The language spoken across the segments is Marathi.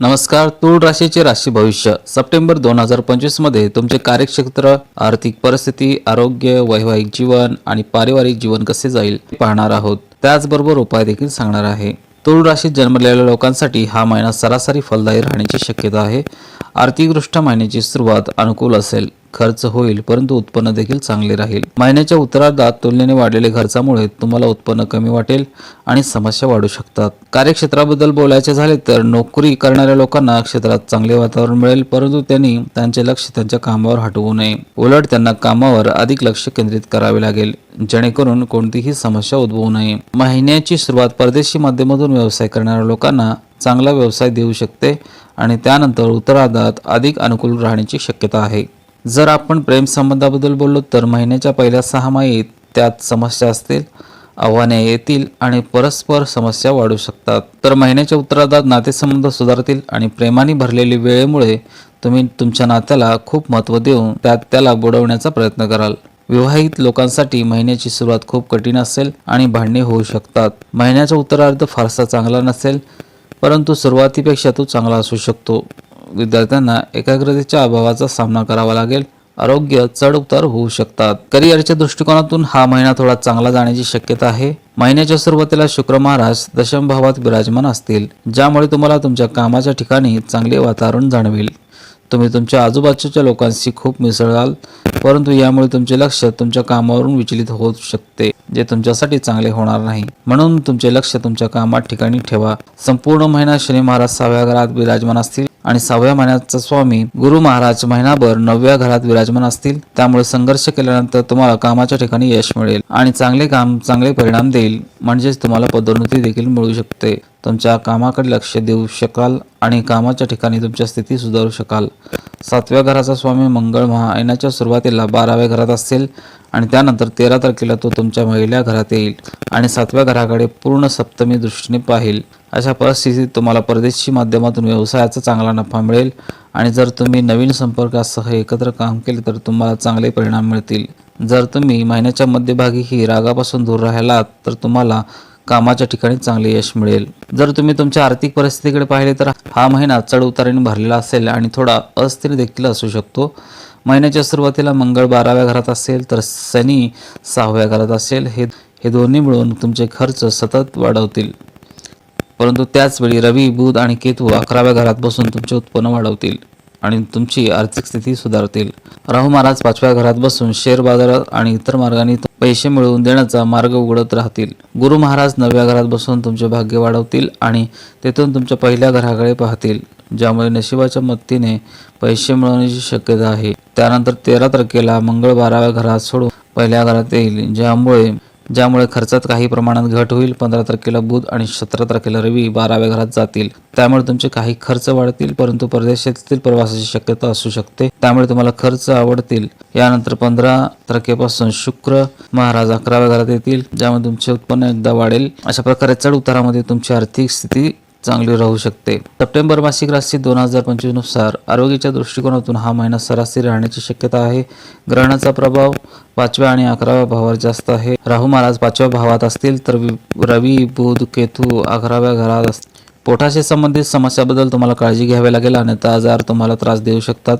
नमस्कार तूळ राशीचे राशी भविष्य. सप्टेंबर दोन हजार पंचवीसमध्ये तुमचे कार्यक्षेत्र आर्थिक परिस्थिती आरोग्य वैवाहिक जीवन आणि पारिवारिक जीवन कसे जाईल ते पाहणार आहोत. त्याचबरोबर उपाय देखील सांगणार आहे. तूळ राशीत जन्मलेल्या लोकांसाठी हा महिना सरासरी फलदायी राहण्याची शक्यता आहे. आर्थिकदृष्ट्या महिन्याची सुरुवात अनुकूल असेल. खर्च होईल परंतु उत्पन्न देखील चांगले राहील. महिन्याच्या उत्तरार्धात तुलनेने वाढलेल्या खर्चामुळे तुम्हाला उत्पन्न कमी वाटेल आणि समस्या वाढू शकतात. कार्यक्षेत्राबद्दल बोलायचे झाले तर नोकरी करणाऱ्या लोकांना क्षेत्रात चांगले वातावरण मिळेल परंतु त्यांनी त्यांचे लक्ष त्यांच्या कामावर हटवू नये. उलट त्यांना कामावर अधिक लक्ष केंद्रित करावे लागेल जेणेकरून कोणतीही समस्या उद्भवू नये. महिन्याची सुरुवात परदेशी माध्यमातून व्यवसाय करणाऱ्या लोकांना चांगला व्यवसाय देऊ शकते आणि त्यानंतर उत्तरार्धात अधिक अनुकूल राहण्याची शक्यता आहे. जर आपण प्रेमसंबंधाबद्दल बोललो तर महिन्याच्या पहिल्या सहामाहीत त्यात समस्या असतील आव्हाने येतील आणि परस्पर समस्या वाढू शकतात. तर महिन्याच्या उत्तरार्धात नातेसंबंध सुधारतील आणि प्रेमाने भरलेली वेळेमुळे तुम्ही तुमच्या नात्याला खूप महत्त्व देऊन त्यात त्याला बुडवण्याचा प्रयत्न कराल. विवाहित लोकांसाठी महिन्याची सुरुवात खूप कठीण असेल आणि भांडणे होऊ शकतात. महिन्याचा उत्तरार्ध फारसा चांगला नसेल परंतु सुरुवातीपेक्षा तो चांगला असू शकतो. विद्यार्थ्यांना एकाग्रतेच्या अभावाचा सामना करावा लागेल. आरोग्य चढ उतार होऊ शकतात. करिअरच्या दृष्टिकोनातून हा महिना थोडा चांगला जाण्याची शक्यता आहे. महिन्याच्या सुरुवातीला शुक्र महाराज दशम भावात विराजमान असतील ज्यामुळे तुम्हाला तुमच्या कामाच्या ठिकाणी चांगले वातावरण जाणवेल. तुम्ही तुमच्या आजूबाजूच्या लोकांशी खूप मिसळाल परंतु यामुळे तुमचे लक्ष तुमच्या कामावरून विचलित होऊ शकते जे तुमच्यासाठी चांगले होणार नाही. म्हणून तुमचे लक्ष तुमच्या कामात ठिकाणी ठेवा. संपूर्ण महिना शनी महाराज सहाव्या घरात विराजमान असतील. आणि सहाव्या महिन्याचा स्वामी गुरु महाराज महिनाभर नवव्या घरात विराजमान असतील. त्यामुळे संघर्ष केल्यानंतर तुम्हाला कामाच्या ठिकाणी यश मिळेल. आणि चांगले काम चांगले परिणाम देईल म्हणजेच तुम्हाला पदोन्नती देखील मिळू शकते. तुमच्या कामाकडे लक्ष देऊ शकाल आणि कामाच्या ठिकाणी तुमच्या स्थिती सुधारू शकाल. सातव्या घराचा स्वामी मंगळ महायनाच्या सुरुवातीला बाराव्या घरात असेल आणि त्यानंतर तेरा तारखेला तो तुमच्या महिला घरात येईल आणि सातव्या घराकडे पूर्ण सप्तमी दृष्टीने पाहिल. अशा परिस्थितीत तुम्हाला परदेशी माध्यमातून व्यवसायाचा चांगला नफा मिळेल आणि जर तुम्ही नवीन संपर्कासह एकत्र काम केले तर तुम्हाला चांगले परिणाम मिळतील. जर तुम्ही महिन्याच्या मध्यभागीही रागापासून दूर राहिलात तर तुम्हाला कामाच्या ठिकाणी चांगले यश मिळेल. जर तुम्ही तुमच्या आर्थिक परिस्थितीकडे पाहिले तर हा महिना चढउतारीने भरलेला असेल आणि थोडा अस्थिर देखील असू शकतो. महिन्याच्या सुरुवातीला मंगळ बाराव्या घरात असेल तर शनी सहाव्या घरात असेल. हे हे दोन्ही मिळून तुमचे खर्च सतत वाढवतील. परंतु त्याचवेळी रवी बुध आणि केतू अकराव्या घरात बसून तुमचे उत्पन्न वाढवतील आणि तुमची आर्थिक स्थिती सुधारतील. राहू महाराज पाचव्या घरात बसून शेअर बाजारात आणि इतर मार्गाने पैसे मिळवून देण्याचा मार्ग उघडत राहतील. गुरु महाराज नवव्या घरात बसून तुमचे भाग्य वाढवतील आणि तेथून तुमच्या पहिल्या घराकडे पाहतील ज्यामुळे नशिबाच्या मदतीने पैसे मिळवण्याची शक्यता आहे. त्यानंतर तेरा तारखेला मंगळ बाराव्या घरात सोडून पहिल्या घरात येईल ज्यामुळे ज्यामुळे खर्चात काही प्रमाणात घट होईल पंधरा तारखेला बुध आणि सतरा तारखेला रवी बाराव्या घरात जातील. त्यामुळे तुमचे काही खर्च वाढतील परंतु परदेशातील प्रवासाची शक्यता असू शकते. त्यामुळे तुम्हाला खर्च आवडतील. यानंतर पंधरा तारखेपासून शुक्र महाराज अकराव्या घरात येतील ज्यामुळे तुमचे उत्पन्न एकदा वाढेल. अशा प्रकारे चढ उतारामध्ये तुमची आर्थिक स्थिती चांगली राहू शकते. सप्टेंबर मासिक राशी दोन हजार पंचवीसनुसार आरोग्याच्या दृष्टिकोनातून हा महिना सरासरी राहण्याची शक्यता आहे. ग्रहणाचा प्रभाव पाचव्या आणि अकराव्या भावावर जास्त आहे. राहू महाराज पाचव्या भावात असतील तर रवी बुध केतू अकराव्या घरात असतील पोटाशी संबंधित समस्याबद्दल तुम्हाला काळजी घ्यावी लागेल अन्यथा आजार तुम्हाला त्रास देऊ शकतात.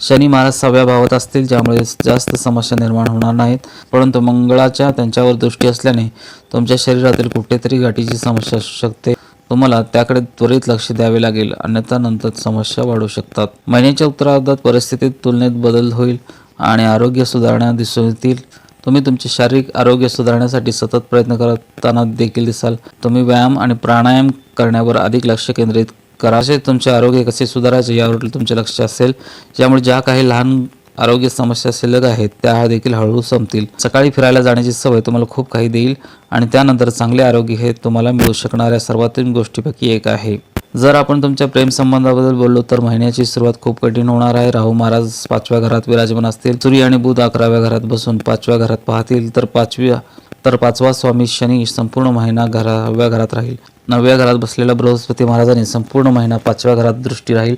शनी महाराज सहाव्या भावात असतील ज्यामुळे जास्त समस्या निर्माण होणार नाहीत. परंतु मंगळाच्या त्यांच्यावर दृष्टी असल्याने तुमच्या शरीरातील कुठेतरी गाठीची समस्या असू शकते. तुम्हाला त्याकडे त्वरित लक्ष द्यावे लागेल. अन्यथा नंतर समस्या वाढू शकतात. महिन्याच्या उत्तरार्धात परिस्थितीत तुलनेत बदल होईल आणि आरोग्य सुधारणा दिसून येतील तुम्ही तुमचे शारीरिक आरोग्य सुधारण्यासाठी सतत प्रयत्न करताना देखील दिसाल. तुम्ही व्यायाम आणि प्राणायाम करण्यावर अधिक लक्ष केंद्रित करा. असे तुमचे आरोग्य कसे सुधारायचे यावर तुमचे लक्ष असेल. ज्यामुळे ज्या काही लहान आरोग्य समस्या शिल्लक आहेत त्या देखील हळूहळू संपतील. सकाळी फिरायला जाण्याची सवय तुम्हाला खूप काही देईल आणि त्यानंतर चांगले आरोग्य हे तुम्हाला मिळू शकणाऱ्या सर्वातील गोष्टीपैकी एक आहे. जर आपण तुमच्या प्रेमसंबंधाबद्दल बोललो तर महिन्याची सुरुवात खूप कठीण होणार आहे. राहू महाराज पाचव्या घरात विराजमान असतील. सूर्य आणि बुध अकराव्या घरात बसून पाचव्या घरात पाहतील तर पाचव्या तर पाचवा स्वामी शनी संपूर्ण महिना घराव्या घरात राहील. नवव्या घरात बसलेला बृहस्पती महाराजांनी संपूर्ण महिना पाचव्या घरात दृष्टी राहील.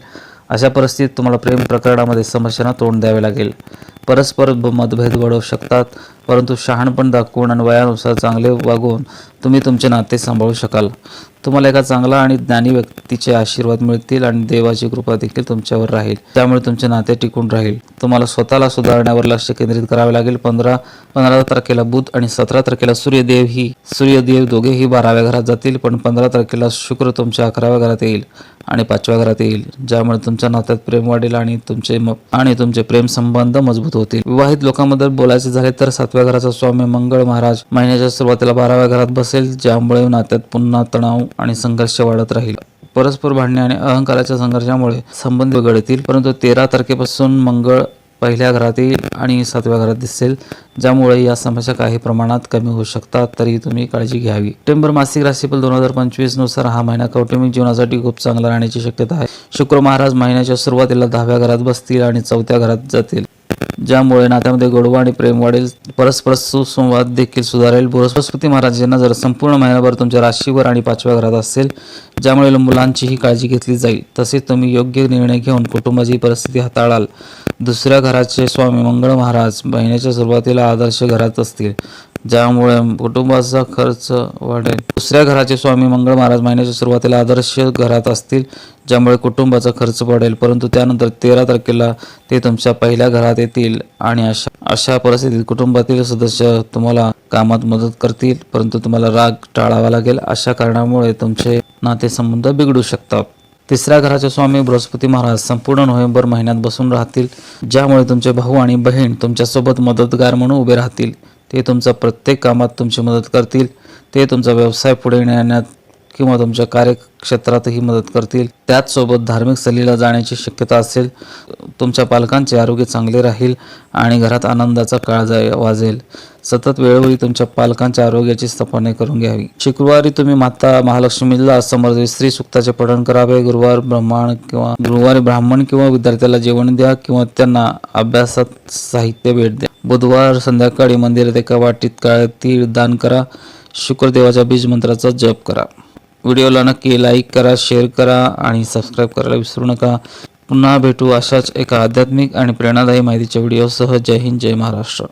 अशा परिस्थितीत तुम्हाला प्रेम प्रकरणामध्ये समस्यांना तोंड द्यावे लागेल. परस्पर मतभेद वाढवू शकतात. परंतु शहाणपण दाखवून आणि वयानुसार चांगले वागून तुम्ही तुमचे नाते सांभाळू शकाल. तुम्हाला एका चांगला आणि ज्ञानी व्यक्तीचे आशीर्वाद मिळतील आणि देवाची कृपा देखील तुमच्यावर राहील. त्यामुळे तुमचे नाते टिकून राहील. तुम्हाला स्वतःला सुधारण्यावर लक्ष केंद्रित करावे लागेल. पंधरा पंधरा तारखेला बुध आणि सतरा तारखेला सूर्यदेव ही सूर्यदेव दोघेही बाराव्या घरात जातील पण पंधरा तारखेला शुक्र तुमच्या अकराव्या घरात येईल आणि पाचव्या घरात येईल. ज्यामुळे तुमच्या नात्यात प्रेम वाढेल आणि तुमचे आणि तुमचे प्रेम संबंध मजबूत होतील. विवाहित लोकांबद्दल बोलायचे झाले तर सातव्या घराचा स्वामी मंगळ महाराज महिन्याच्या सुरुवातीला बाराव्या घरात बसेल ज्यामुळे नात्यात पुन्हा तणाव आणि संघर्ष वाढत राहील. परस्पर भांडणे आणि अहंकाराच्या संघर्षामुळे संबंध बिघडतील परंतु तेरा तारखेपासून मंगळ पहिल्या घरात येईल आणि सातव्या घरात दिसेल ज्यामुळे या समस्या काही प्रमाणात कमी होऊ शकतात तरी तुम्ही काळजी घ्यावी. सप्टेंबर मासिक राशीफल दोन हजार पंचवीसनुसार हा महिना कौटुंबिक जीवनासाठी खूप चांगला राहण्याची शक्यता आहे. शुक्र महाराज महिन्याच्या सुरुवातीला दहाव्या घरात बसतील आणि चौथ्या घरात जातील. ज्यामुळे नात्यामध्ये गोडवा आणि प्रेम वाढेल. परस्पर सुसंवाद देखील सुधारेल. बृहस्पती महाराज यांना जर संपूर्ण महिनाभर तुमच्या राशीवर आणि पाचव्या घरात असेल ज्यामुळे मुलांचीही काळजी घेतली जाईल तसेच तुम्ही योग्य निर्णय घेऊन कुटुंबाची परिस्थिती हाताळाल. दुसऱ्या घराचे स्वामी मंगळ महाराज महिन्याच्या सुरुवातीला आदर्श घरात असतील. ज्यामुळे कुटुंबाचा खर्च वाढेल. दुसऱ्या घराचे स्वामी मंगळ महाराज महिन्याच्या सुरुवातीला आदर्श घरात असतील ज्यामुळे कुटुंबाचा खर्च वाढेल. परंतु त्यानंतर तेरा तारखेला ते तुमच्या पहिल्या घरात येतील आणि अशा अशा परिस्थितीत कुटुंबातील सदस्य तुम्हाला कामात मदत करतील परंतु तुम्हाला राग टाळावा लागेल. अशा कारणामुळे तुमचे नातेसंबंध बिघडू शकतात. तिसऱ्या घराचे स्वामी बृहस्पती महाराज संपूर्ण नोव्हेंबर महिन्यात बसून राहतील ज्यामुळे तुमचे भाऊ आणि बहीण तुमच्यासोबत मदतगार म्हणून उभे राहतील. ते तुमचा प्रत्येक कामात तुमची मदत करतील. ते तुमचा व्यवसाय पुढे नेण्यात किंवा तुमच्या कार्यक्षेत्रातही मदत करतील. त्याचसोबत धार्मिक सहलीला जाण्याची शक्यता असेल तुमच्या पालकांचे आरोग्य चांगले राहील आणि घरात आनंदाचा काळ वाजेल. सतत वेळोवेळी तुमच्या पालकांच्या आरोग्याची स्थापना करून घ्यावी. शुक्रवारी तुम्ही माता महालक्ष्मीला समर्पित स्त्री सुक्ताचे पठण करावे. गुरुवार ब्राह्मण किंवा गुरुवारी ब्राह्मण किंवा विद्यार्थ्याला जेवण द्या किंवा त्यांना अभ्यासात साहित्य भेट द्या. बुधवार संध्याकाळी मंदिरात एका वाटीत काळ तीळ दान करा. शुक्रदेवाच्या बीज मंत्राचा जप करा. व्हिडिओला नक्की लाईक करा शेअर करा आणि सबस्क्राईब करायला विसरू नका. पुन्हा भेटू अशाच एका आध्यात्मिक आणि प्रेरणादायी माहितीच्या व्हिडिओसह. जय हिंद जय महाराष्ट्र.